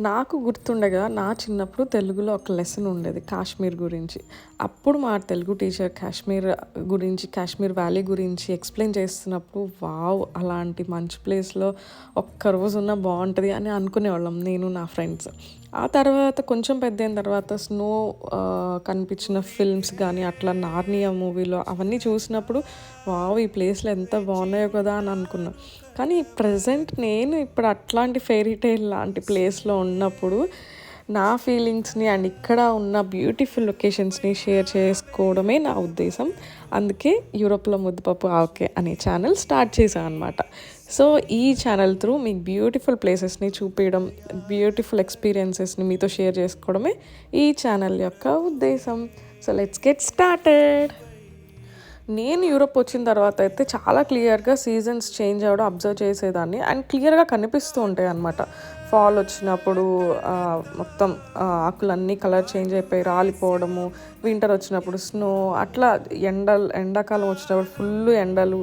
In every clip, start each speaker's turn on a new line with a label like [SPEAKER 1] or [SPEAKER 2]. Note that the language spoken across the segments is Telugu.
[SPEAKER 1] నాకు గుర్తుండగా నా చిన్నప్పుడు తెలుగులో ఒక లెసన్ ఉండేది కాశ్మీర్ గురించి. అప్పుడు మా తెలుగు టీచర్ కాశ్మీర్ గురించి కాశ్మీర్ వ్యాలీ గురించి ఎక్స్ప్లెయిన్ చేస్తున్నప్పుడు వావ్ అలాంటి మంచి ప్లేస్లో ఒక్క రోజు ఉన్న బాగుంటుంది అని అనుకునేవాళ్ళం నేను నా ఫ్రెండ్స్ ఆ తర్వాత కొంచెం పెద్ద అయిన తర్వాత స్నో కనిపించిన ఫిల్మ్స్ కానీ అట్లా నార్నియా మూవీలో అవన్నీ చూసినప్పుడు వావ్ ఈ ప్లేస్లో ఎంత బాగున్నాయో కదా అని అనుకున్నా. కానీ ప్రజెంట్ నేను ఇప్పుడు అట్లాంటి ఫెయిరీ టైల్ లాంటి ప్లేస్లో ఉన్నప్పుడు నా ఫీలింగ్స్ని అండ్ ఇక్కడ ఉన్న బ్యూటిఫుల్ లొకేషన్స్ని షేర్ చేసుకోవడమే నా ఉద్దేశం. అందుకే యూరోప్లో ముద్దపప్పు ఆకే అనే ఛానల్ స్టార్ట్ చేశాను అనమాట సో ఈ ఛానల్ త్రూ మీకు బ్యూటిఫుల్ ప్లేసెస్ని చూపించడం బ్యూటిఫుల్ ఎక్స్పీరియన్సెస్ని మీతో షేర్ చేసుకోవడమే ఈ ఛానల్ యొక్క ఉద్దేశం. సో లెట్స్ గెట్ స్టార్టెడ్ నేను యూరోప్ వచ్చిన తర్వాత అయితే చాలా క్లియర్గా సీజన్స్ చేంజ్ అవ్వడం అబ్జర్వ్ చేసేదాన్ని. అండ్ క్లియర్గా కనిపిస్తూ ఉంటాయి అన్నమాట. ఫాల్ వచ్చినప్పుడు మొత్తం ఆకులన్నీ కలర్ చేంజ్ అయిపోయి రాలిపోవడము వింటర్ వచ్చినప్పుడు స్నో అట్లా ఎండలు ఎండాకాలం వచ్చినప్పుడు ఫుల్ ఎండలు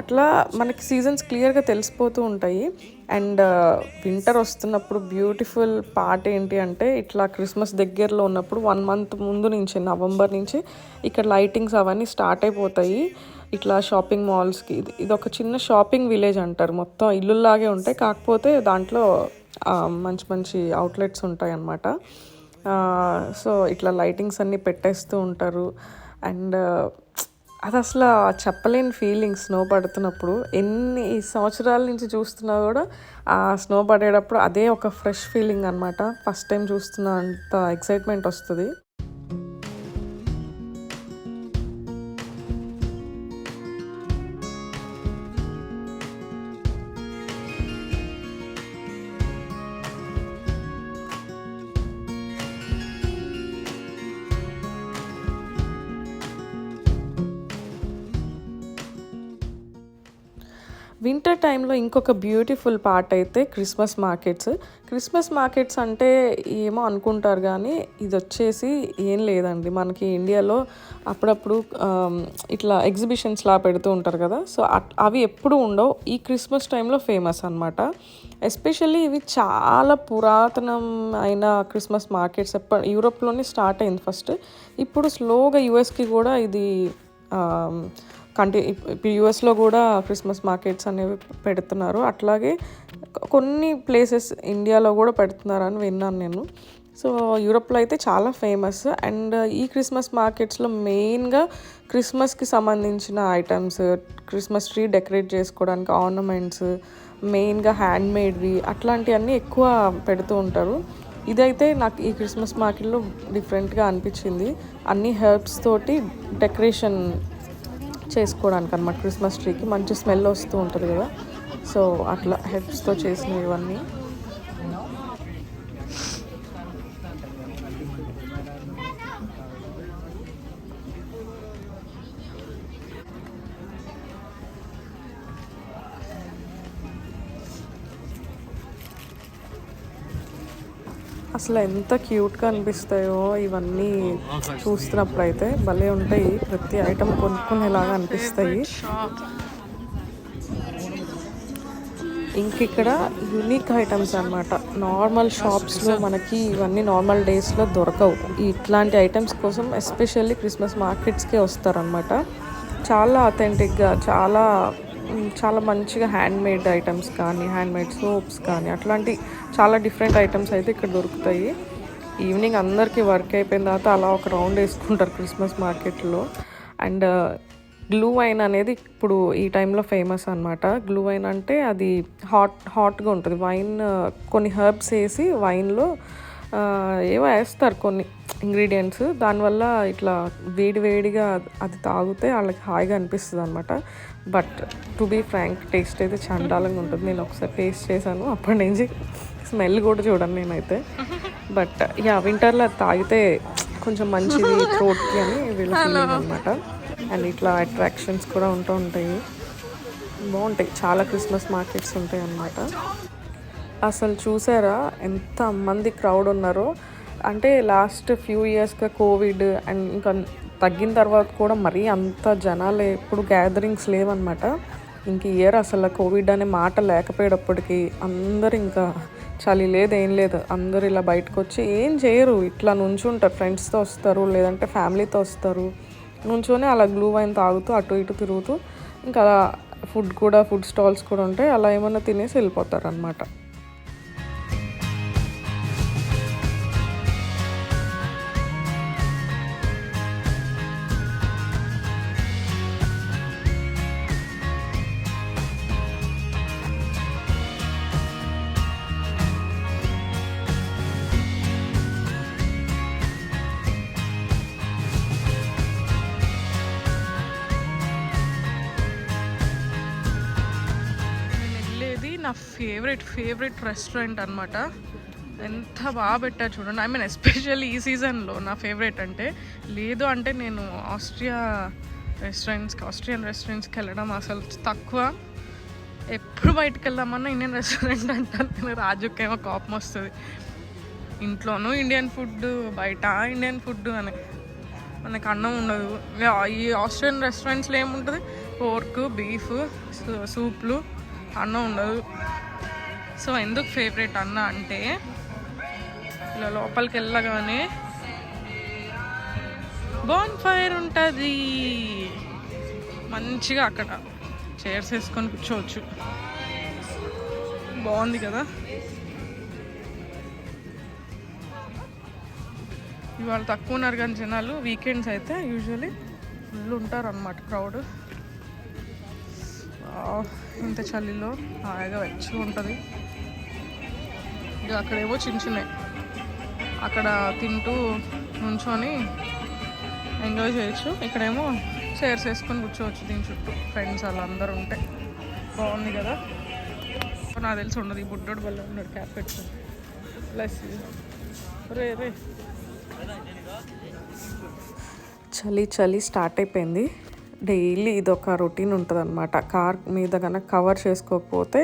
[SPEAKER 1] అట్లా మనకి సీజన్స్ క్లియర్గా తెలిసిపోతూ ఉంటాయి. అండ్ వింటర్ వస్తున్నప్పుడు బ్యూటిఫుల్ పార్ట్ ఏంటి అంటే ఇట్లా క్రిస్మస్ దగ్గరలో ఉన్నప్పుడు వన్ మంత్ ముందు నుంచి నవంబర్ నుంచి ఇక్కడ లైటింగ్స్ అవన్నీ స్టార్ట్ అయిపోతాయి. ఇట్లా షాపింగ్ మాల్స్కి. ఇది ఇది ఒక చిన్న షాపింగ్ విలేజ్ అంటారు. మొత్తం ఇల్లులాగే ఉంటాయి. కాకపోతే దాంట్లో మంచి మంచి అవుట్లెట్స్ ఉంటాయి అన్నమాట. సో ఇట్లా లైటింగ్స్ అన్నీ పెట్టేస్తూ ఉంటారు. అండ్ అది అసలు చెప్పలేని ఫీలింగ్ స్నో పడుతున్నప్పుడు ఎన్ని సంవత్సరాల నుంచి చూస్తున్నా కూడా ఆ స్నో పడేటప్పుడు అదే ఒక ఫ్రెష్ ఫీలింగ్ అనమాట ఫస్ట్ టైం చూస్తున్న అంత ఎక్సైట్మెంట్ వస్తుంది. వింటర్ టైంలో ఇంకొక బ్యూటిఫుల్ పార్ట్ అయితే క్రిస్మస్ మార్కెట్స్. క్రిస్మస్ మార్కెట్స్ అంటే ఏమో అనుకుంటారు కానీ ఇది వచ్చేసి ఏం లేదండి. మనకి ఇండియాలో అప్పుడప్పుడు ఇట్లా ఎగ్జిబిషన్స్లా పెడుతూ ఉంటారు కదా. సో అట్- అవి ఎప్పుడు ఉండవు. ఈ క్రిస్మస్ టైంలో ఫేమస్ అనమాట ఎస్పెషల్లీ ఇవి చాలా పురాతనం అయిన క్రిస్మస్ మార్కెట్స్ ఎప్పటి యూరోప్లోనే స్టార్ట్ అయింది ఫస్ట్. ఇప్పుడు స్లోగా యూఎస్కి కూడా ఇది కంటిన్యూ ఇప్పుడు యూఎస్లో కూడా క్రిస్మస్ మార్కెట్స్ అనేవి పెడుతున్నారు. అట్లాగే కొన్ని ప్లేసెస్ ఇండియాలో కూడా పెడుతున్నారని విన్నాను నేను. సో యూరోప్లో అయితే చాలా ఫేమస్. అండ్ ఈ క్రిస్మస్ మార్కెట్స్లో మెయిన్గా క్రిస్మస్కి సంబంధించిన ఐటమ్స్ క్రిస్మస్ ట్రీ డెకరేట్ చేసుకోవడానికి ఆర్నమెంట్స్ మెయిన్గా హ్యాండ్మేడ్వి అట్లాంటివన్నీ ఎక్కువ పెడుతూ ఉంటారు. ఇదైతే నాకు ఈ క్రిస్మస్ మార్కెట్లో డిఫరెంట్గా అనిపించింది. అన్ని హెర్బ్స్ తోటి డెకరేషన్ చేసుకోవడానికి అనమాట క్రిస్మస్ ట్రీకి మంచి స్మెల్ వస్తూ ఉంటుంది కదా. సో అట్లా హెడ్స్తో చేసినవి ఇవన్నీ. అసలు ఎంత క్యూట్గా అనిపిస్తాయో ఇవన్నీ చూస్తున్నప్పుడు అయితే భలే ఉంటాయి. ప్రతి ఐటమ్ కొనుక్కునేలాగా అనిపిస్తాయి. ఇంక ఇక్కడ యునిక్ ఐటమ్స్ అన్నమాట. నార్మల్ షాప్స్లో మనకి ఇవన్నీ నార్మల్ డేస్లో దొరకవు. ఇట్లాంటి ఐటమ్స్ కోసం ఎస్పెషల్లీ క్రిస్మస్ మార్కెట్స్కే వస్తారనమాట చాలా అథెంటిక్గా చాలా చాలా మంచిగా హ్యాండ్ మేడ్ ఐటమ్స్ కానీ హ్యాండ్ మేడ్ సోప్స్ కానీ అట్లాంటి చాలా డిఫరెంట్ ఐటమ్స్ అయితే ఇక్కడ దొరుకుతాయి. ఈవినింగ్ అందరికీ వర్క్ అయిపోయిన తర్వాత అలా ఒక రౌండ్ వేసుకుంటారు క్రిస్మస్ మార్కెట్లో అండ్ గ్లూ వైన్ అనేది ఇప్పుడు ఈ టైంలో ఫేమస్ అనమాట గ్లూ వైన్ అంటే అది హాట్ హాట్గా ఉంటుంది. వైన్ కొన్ని హర్బ్స్ వేసి వైన్లో uh, ఏవో వేస్తారు కొన్ని. ఇంగ్రీడియంట్స్ దానివల్ల ఇట్లా వేడి వేడిగా అది తాగితే వాళ్ళకి హాయిగా అనిపిస్తుంది అనమాట but to be frank taste అయితే చండాలంగా ఉంటుంది. నేను ఒకసారి టేస్ట్ చేశాను. అప్పటి నుంచి స్మెల్ కూడా చూడను నేనైతే. బట్ యా వింటర్లో అది తాగితే కొంచెం మంచిది థ్రోట్కి అని వీళ్ళ ఫీలింగ్ అనమాట అండ్ ఇట్లా అట్రాక్షన్స్ కూడా ఉంటూ ఉంటాయి. బాగుంటాయి. చాలా క్రిస్మస్ మార్కెట్స్ ఉంటాయి అన్నమాట అసలు చూసారా? ఎంత మంది క్రౌడ్ ఉన్నారో. అంటే లాస్ట్ ఫ్యూ ఇయర్స్గా కోవిడ్ అండ్ ఇంకా తగ్గిన తర్వాత కూడా మరీ అంత జనాలు ఎప్పుడు గ్యాదరింగ్స్ లేవన్నమాట. ఇంక ఇయర్ అసలు కోవిడ్ అనే మాట లేకపోయేటప్పటికి అందరు ఇంకా చలి లేదు ఏం లేదు. అందరు ఇలా బయటకు వచ్చి ఏం చేయరు. ఇట్లా నుంచుంటారు. ఫ్రెండ్స్తో వస్తారు లేదంటే ఫ్యామిలీతో వస్తారు. నుంచొని అలా గ్లూ వైన్ తాగుతూ అటు ఇటు తిరుగుతూ ఇంకా ఫుడ్ కూడా ఫుడ్ స్టాల్స్ కూడా ఉంటాయి అలా ఏమైనా తినేసి వెళ్ళిపోతారు అనమాట నా ఫేవరెట్ ఫేవరెట్ రెస్టారెంట్ అనమాట ఎంత బాగా పెట్టారు చూడండి. ఐ మీన్ ఎస్పెషల్లీ ఈ సీజన్లో నా ఫేవరెట్ అంటే లేదు అంటే నేను ఆస్ట్రియా రెస్టారెంట్స్కి ఆస్ట్రియన్ రెస్టారెంట్స్కి వెళ్ళడం అసలు తక్కువ. ఎప్పుడు బయటకు వెళ్దామన్నా ఇండియన్ రెస్టారెంట్ అంటాను నేను రాజుకేమో కోపం వస్తుంది. ఇంట్లోనూ ఇండియన్ ఫుడ్ బయట ఇండియన్ ఫుడ్ అని. మనకు అన్నం ఉండదు. ఈ ఆస్ట్రియన్ రెస్టారెంట్స్లో ఏముంటుంది? పోర్క్ బీఫ్ సూప్లు. అన్నం ఉండదు. సో ఎందుకు ఫేవరెట్ అన్న అంటే ఇలా లోపలికి వెళ్ళగానే బాన్ ఫైర్ ఉంటుంది. మంచిగా అక్కడ చైర్స్ వేసుకొని కూర్చోవచ్చు. బాగుంది కదా? ఇవాళ తక్కువ ఉన్నారు కానీ జనాలు వీకెండ్స్ అయితే యూజువలీ ఫుల్ ఉంటారు అన్నమాట క్రౌడ్ ఇంత చలిలో హాయిగా వెచ్చగా ఉంటుంది. ఇక అక్కడేవో చిన్న చిన్నవి అక్కడ తింటూ నుంచొని ఎంజాయ్ చేయొచ్చు. ఇక్కడేమో చైర్స్ వేసుకొని కూర్చోవచ్చు దీని చుట్టూ. ఫ్రెండ్స్ అలా అందరు ఉంటే. బాగుంది కదా? నాకు తెలిసి ఉండదు. ఈ బుడ్డోడు వల్ల ఉన్నాడు క్యాప్ పెట్టుకుని. ప్లస్ రే రే చలి చలి స్టార్ట్ అయిపోయింది. డైలీ ఇదొక రొటీన్ ఉంటుంది అనమాట కార్ మీద కనుక కవర్ చేసుకోకపోతే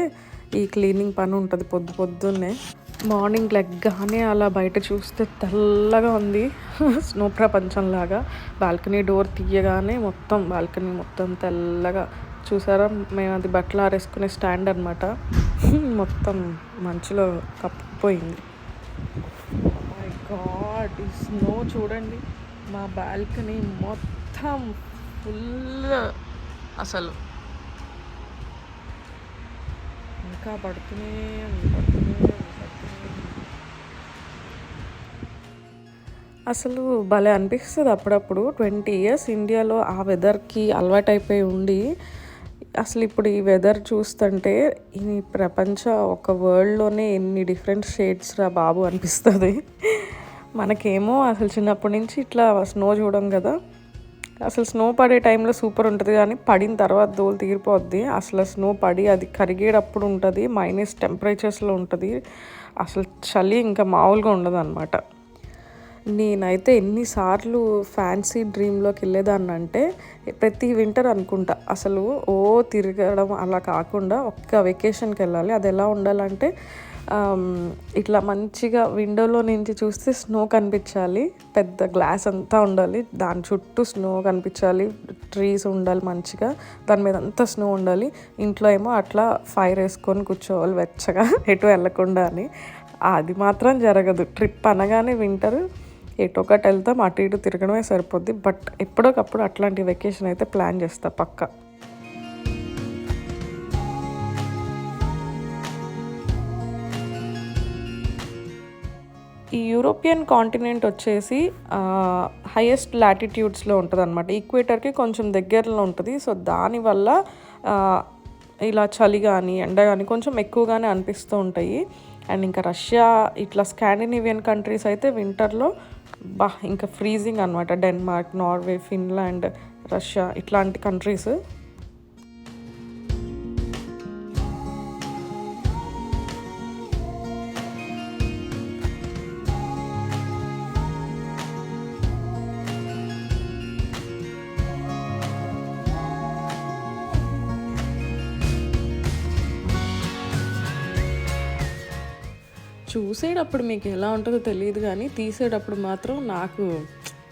[SPEAKER 1] ఈ క్లీనింగ్ పని ఉంటుంది పొద్దు పొద్దున్నే. మార్నింగ్ లెగ్గానే అలా బయట చూస్తే తెల్లగా ఉంది. స్నో ప్రపంచంలాగా బాల్కనీ డోర్ తీయగానే మొత్తం బాల్కనీ మొత్తం తెల్లగా. చూసారా? మేము అది బట్టలు ఆరేసుకునే స్టాండ్ అనమాట మొత్తం మంచులో కప్పిపోయింది. Oh గాడ్ ఈ స్నో చూడండి. మా బాల్కనీ మొత్తం ఫుల్ అసలు. ఇంకా పడుతూనే పడుతూనే అసలు భలే అనిపిస్తుంది అప్పుడప్పుడు. ట్వంటీ ఇయర్స్ ఇండియాలో ఆ వెదర్కి అలవాటైపోయి ఉండి అసలు ఇప్పుడు ఈ వెదర్ చూస్తుంటే ఈ ప్రపంచ ఒక వరల్డ్లోనే ఎన్ని డిఫరెంట్ షేడ్స్ రా బాబు అనిపిస్తుంది. మనకేమో అసలు చిన్నప్పటి నుంచి ఇట్లా స్నో చూడం కదా. అసలు స్నో పడే టైంలో సూపర్ ఉంటుంది కానీ పడిన తర్వాత దోలు తీరిపోద్ది. అసలు స్నో పడి అది కరిగేటప్పుడు ఉంటుంది మైనస్ టెంపరేచర్స్లో ఉంటుంది. అసలు చలి ఇంకా మామూలుగా ఉండదు అనమాట నేనైతే ఎన్నిసార్లు ఫ్యాన్సీ డ్రీమ్లోకి వెళ్ళేదాన్ని అంటే ప్రతి వింటర్ అనుకుంటా. అసలు ఓ తిరగడం అలా కాకుండా ఒక్క వెకేషన్కి వెళ్ళాలి. అది ఎలా ఉండాలంటే ఇట్లా మంచిగా విండోలో నుంచి చూస్తే స్నో కనిపించాలి. పెద్ద గ్లాస్ అంతా ఉండాలి. దాని చుట్టూ స్నో కనిపించాలి. ట్రీస్ ఉండాలి మంచిగా. దాని మీద అంతా స్నో ఉండాలి. ఇంట్లో ఏమో అట్లా ఫైర్ వేసుకొని కూర్చోవాలి వెచ్చగా. ఎటు వెళ్ళకుండా అని. అది మాత్రం జరగదు. ట్రిప్ అనగానే వింటర్ ఎటు ఒకటి వెళ్తాం అటు ఇటు తిరగడమే సరిపోద్ది. బట్ ఎప్పుడోకప్పుడు అట్లాంటి వెకేషన్ అయితే ప్లాన్ చేస్తా పక్కా. ఈ యూరోపియన్ కాంటినెంట్ వచ్చేసి హైయెస్ట్ లాటిట్యూడ్స్లో ఉంటుంది అనమాట ఈక్వేటర్కి కొంచెం దగ్గరలో ఉంటుంది. సో దానివల్ల ఇలా చలి కానీ ఎండ కానీ కొంచెం ఎక్కువగానే అనిపిస్తూ ఉంటాయి. అండ్ ఇంకా రష్యా ఇట్లా స్కాండినేవియన్ కంట్రీస్ అయితే వింటర్లో బా ఇంకా ఫ్రీజింగ్ అనమాట డెన్మార్క్ నార్వే ఫిన్లాండ్ రష్యా ఇట్లాంటి కంట్రీస్. చూసేటప్పుడు మీకు ఎలా ఉంటుందో తెలియదు కానీ తీసేటప్పుడు మాత్రం నాకు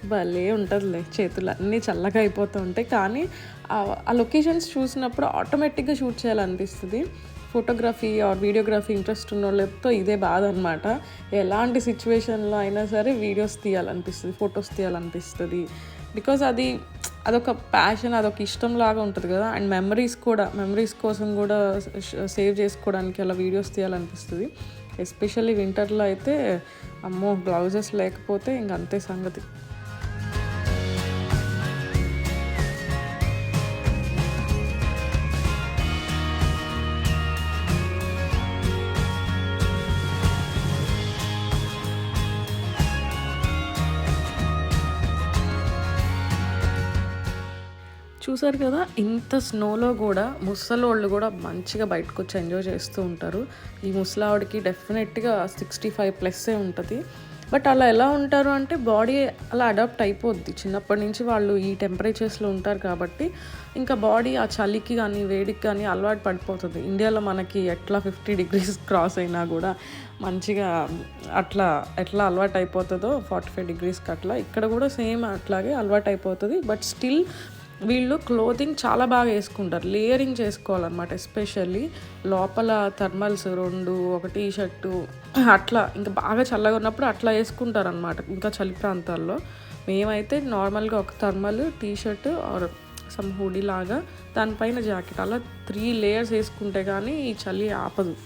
[SPEAKER 1] భలే ఉంటుందిలే చేతులు అన్నీ చల్లగా అయిపోతూ ఉంటాయి. కానీ ఆ- లొకేషన్స్ చూసినప్పుడు ఆటోమేటిక్గా షూట్ చేయాలనిపిస్తుంది. ఫోటోగ్రఫీ ఆర్ వీడియోగ్రఫీ ఇంట్రెస్ట్ ఉన్న వాళ్ళతో ఇదే బాధ అనమాట ఎలాంటి సిచ్యువేషన్లో అయినా సరే వీడియోస్ తీయాలనిపిస్తుంది ఫొటోస్ తీయాలనిపిస్తుంది. బికాజ్ అది అదొక ప్యాషన్ అదొక ఇష్టం లాగా ఉంటుంది కదా. అండ్ మెమరీస్ కూడా మెమరీస్ కోసం కూడా సేవ్ చేసుకోవడానికి అలా వీడియోస్ తీయాలనిపిస్తుంది. ఎస్పెషల్లీ వింటర్లో అయితే అమ్మో బ్లౌజెస్ లేకపోతే ఇంక అంతే సంగతి. చూసారు కదా ఇంత స్నోలో కూడా ముసలోళ్ళు కూడా మంచిగా బయటకు వచ్చి ఎంజాయ్ చేస్తూ ఉంటారు. ఈ ముసలావిడికి డెఫినెట్గా సిక్స్టీ ఫైవ్ ప్లస్సే ఉంటుంది. బట్ అలా ఎలా ఉంటారు అంటే బాడీ అలా అడాప్ట్ అయిపోద్ది. చిన్నప్పటి నుంచి వాళ్ళు ఈ టెంపరేచర్స్లో ఉంటారు కాబట్టి ఇంకా బాడీ ఆ చలికి కానీ వేడికి కానీ అలవాటు పడిపోతుంది. ఇండియాలో మనకి ఎట్లా ఫిఫ్టీ డిగ్రీస్ క్రాస్ అయినా కూడా మంచిగా అట్లా ఎట్లా అలవాటు అయిపోతుందో ఫార్టీ ఫైవ్ డిగ్రీస్కి అట్లా ఇక్కడ కూడా సేమ్ అట్లాగే అలవాటు అయిపోతుంది. బట్ స్టిల్ వీళ్ళు క్లోతింగ్ చాలా బాగా వేసుకుంటారు. లేయరింగ్ చేసుకోవాలన్నమాట ఎస్పెషల్లీ లోపల థర్మల్స్ రెండు ఒక టీ షర్టు అట్లా. ఇంకా బాగా చల్లగా ఉన్నప్పుడు అట్లా వేసుకుంటారు అనమాట ఇంకా చలి ప్రాంతాల్లో. మేమైతే నార్మల్గా ఒక thermal T shirt or some hoodie లాగా దానిపైన జాకెట్ అలా త్రీ లేయర్స్ వేసుకుంటే కానీ ఈ చలి ఆపదు.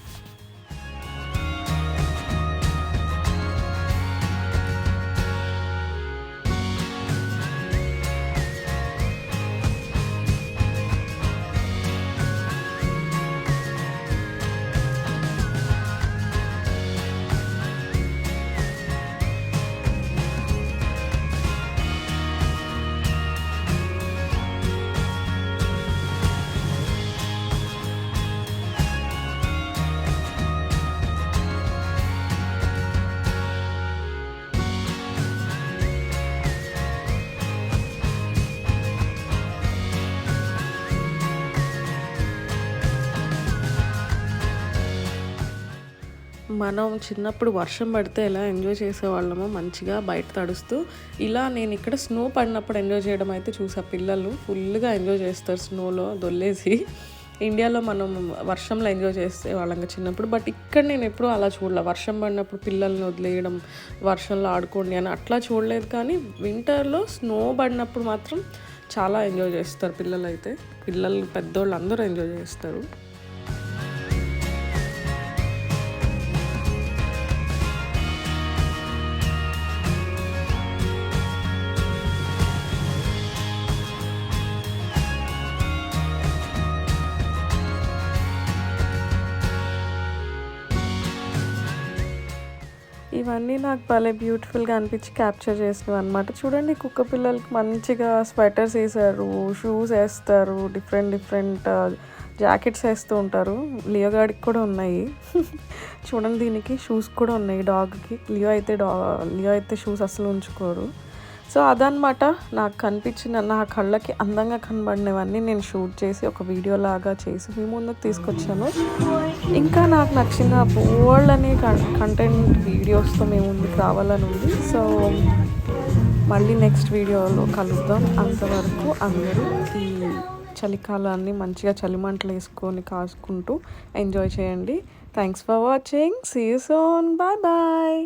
[SPEAKER 1] మనం చిన్నప్పుడు వర్షం పడితే ఎలా ఎంజాయ్ చేసేవాళ్ళమో మంచిగా బయట తడుస్తూ ఇలా నేను ఇక్కడ స్నో పడినప్పుడు ఎంజాయ్ చేయడం అయితే చూసా. పిల్లలు ఫుల్గా ఎంజాయ్ చేస్తారు స్నోలో దొల్లేసి. ఇండియాలో మనం వర్షంలో ఎంజాయ్ చేసే వాళ్ళం చిన్నప్పుడు. బట్ ఇక్కడ నేను ఎప్పుడూ అలా చూడలే. వర్షం పడినప్పుడు పిల్లల్ని వదిలేయడం వర్షంలో ఆడుకోండి అని అట్లా చూడలేదు కానీ వింటర్లో స్నో పడినప్పుడు మాత్రం చాలా ఎంజాయ్ చేస్తారు పిల్లలు అయితే పిల్లలు పెద్దోళ్ళు అందరూ ఎంజాయ్ చేస్తారు. ఇవన్నీ నాకు భలే బ్యూటిఫుల్గా అనిపించి క్యాప్చర్ చేసినవి అనమాట చూడండి కుక్క పిల్లలకి మంచిగా స్వెటర్స్ వేసారు షూస్ వేస్తారు డిఫరెంట్ డిఫరెంట్ జాకెట్స్ వేస్తూ ఉంటారు. లియోగాడికి కూడా ఉన్నాయి. చూడండి దీనికి షూస్ కూడా ఉన్నాయి. డాగ్కి లియో అయితే డా లియో అయితే షూస్ అసలు ఉంచుకోరు. సో అదనమాట నాకు కనిపించిన నా కళ్ళకి అందంగా కనబడినవన్నీ నేను షూట్ చేసి ఒక వీడియో లాగా చేసి మీ ముందుకు తీసుకొచ్చాను. ఇంకా నాకు నచ్చిన బోల్డ్ అనే కంటెంట్ వీడియోస్తో మేము ముందుకు రావాలని ఉంది. సో మళ్ళీ నెక్స్ట్ వీడియోలో కలుద్దాం. అంతవరకు అందరూ ఈ చలికాలాన్ని మంచిగా చలిమంటలు వేసుకొని కాసుకుంటూ ఎంజాయ్ చేయండి. Thanks for watching see soon bye bye